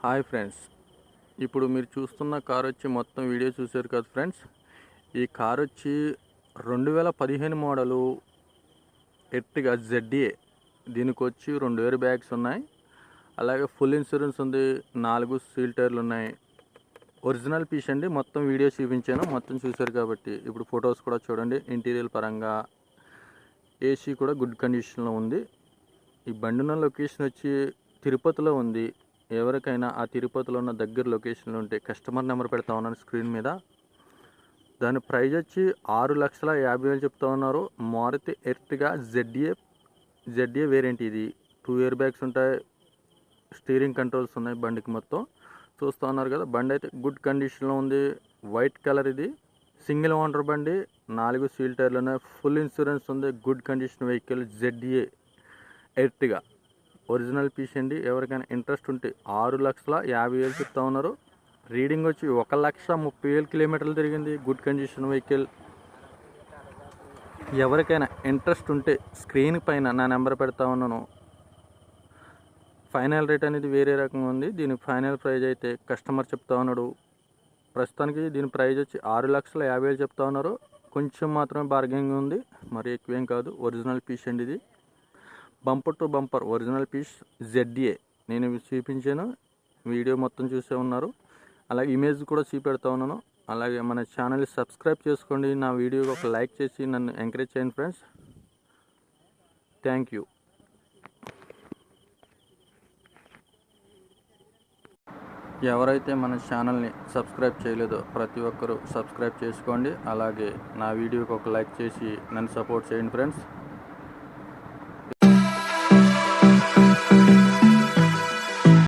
Hi friends. ఇప్పుడు మీరు చూస్తున్న కార్ వచ్చి మొత్తం వీడియో చూశారు కదా ఫ్రెండ్స్. ఈ కార్ వచ్చి రెండు వేల పదిహేను మోడలు ఎర్టిగా జెడ్డీఏ. దీనికి వచ్చి రెండు ఎయిర్ బ్యాగ్స్ ఉన్నాయి. అలాగే ఫుల్ ఇన్సూరెన్స్ ఉంది నాలుగు సీల్ టైర్లు ఉన్నాయి. ఒరిజినల్ పీస్ అండి మొత్తం వీడియో చూపించాను మొత్తం చూశారు కాబట్టి. ఇప్పుడు ఫొటోస్ కూడా చూడండి ఇంటీరియర్ పరంగా ఏసీ కూడా గుడ్ కండిషన్లో ఉంది. ఈ బండి ఉన్న లొకేషన్ వచ్చి తిరుపతిలో ఉంది. ఎవరికైనా ఆ తిరుపతిలో ఉన్న దగ్గర లొకేషన్లో ఉంటే కస్టమర్ నెంబర్ పెడతా ఉన్నాను స్క్రీన్ మీద. దాని ప్రైజ్ వచ్చి ఆరు లక్షల యాభై వేలు చెప్తా ఉన్నారు. Maruti Ertiga ZA ZA variant ఇది. టూ ఇయర్ బ్యాగ్స్ ఉంటాయి. స్టీరింగ్ కంట్రోల్స్ ఉన్నాయి బండికి మొత్తం. చూస్తూ ఉన్నారు కదా బండి అయితే గుడ్ కండిషన్లో ఉంది. వైట్ కలర్ ఇది. సింగిల్ ఓనర్ బండి నాలుగు సీల్ టైర్లు ఉన్నాయి. ఫుల్ ఇన్సూరెన్స్ ఉంది. Good condition vehicle ZA Ertiga. Original piece అండి. ఎవరికైనా ఇంట్రెస్ట్ ఉంటే ఆరు లక్షల యాభై వేలు చెప్తా ఉన్నారు. రీడింగ్ వచ్చి ఒక లక్ష ముప్పై వేలు కిలోమీటర్లు తిరిగింది గుడ్ కండిషన్ వెహికల్. ఎవరికైనా ఇంట్రెస్ట్ ఉంటే స్క్రీన్ పైన నా నెంబర్ పెడతా ఉన్నాను. ఫైనల్ రేట్ అనేది వేరే రకంగా ఉంది. దీని ఫైనల్ ప్రైజ్ అయితే కస్టమర్ చెప్తా ఉన్నాడు. ప్రస్తుతానికి దీని ప్రైజ్ వచ్చి ఆరు లక్షల యాభై వేలు చెప్తా ఉన్నారు. కొంచెం మాత్రమే బార్గెనింగ్ ఉంది. మరి ఎక్కువేం కాదు. ఒరిజినల్ పీస్ అండి ఇది. Bumper to bumper original piece ZA నేను చూపించాను. వీడియో మొత్తం చూసే ఉన్నారు. అలాగే ఇమేజ్ కూడా చూపెడతా ఉన్నాను. అలాగే మన ఛానల్ సబ్స్క్రైబ్ చేసుకోండి. నా వీడియోకి ఒక లైక్ చేసి నన్ను ఎంకరేజ్ చేయండి ఫ్రెండ్స్ థ్యాంక్ యూ ఎవరైతే మన ఛానల్ని సబ్స్క్రైబ్ చేయలేదో ప్రతి ఒక్కరూ సబ్స్క్రైబ్ చేసుకోండి. అలాగే నా వీడియోకి ఒక లైక్ చేసి నన్ను సపోర్ట్ చేయండి ఫ్రెండ్స్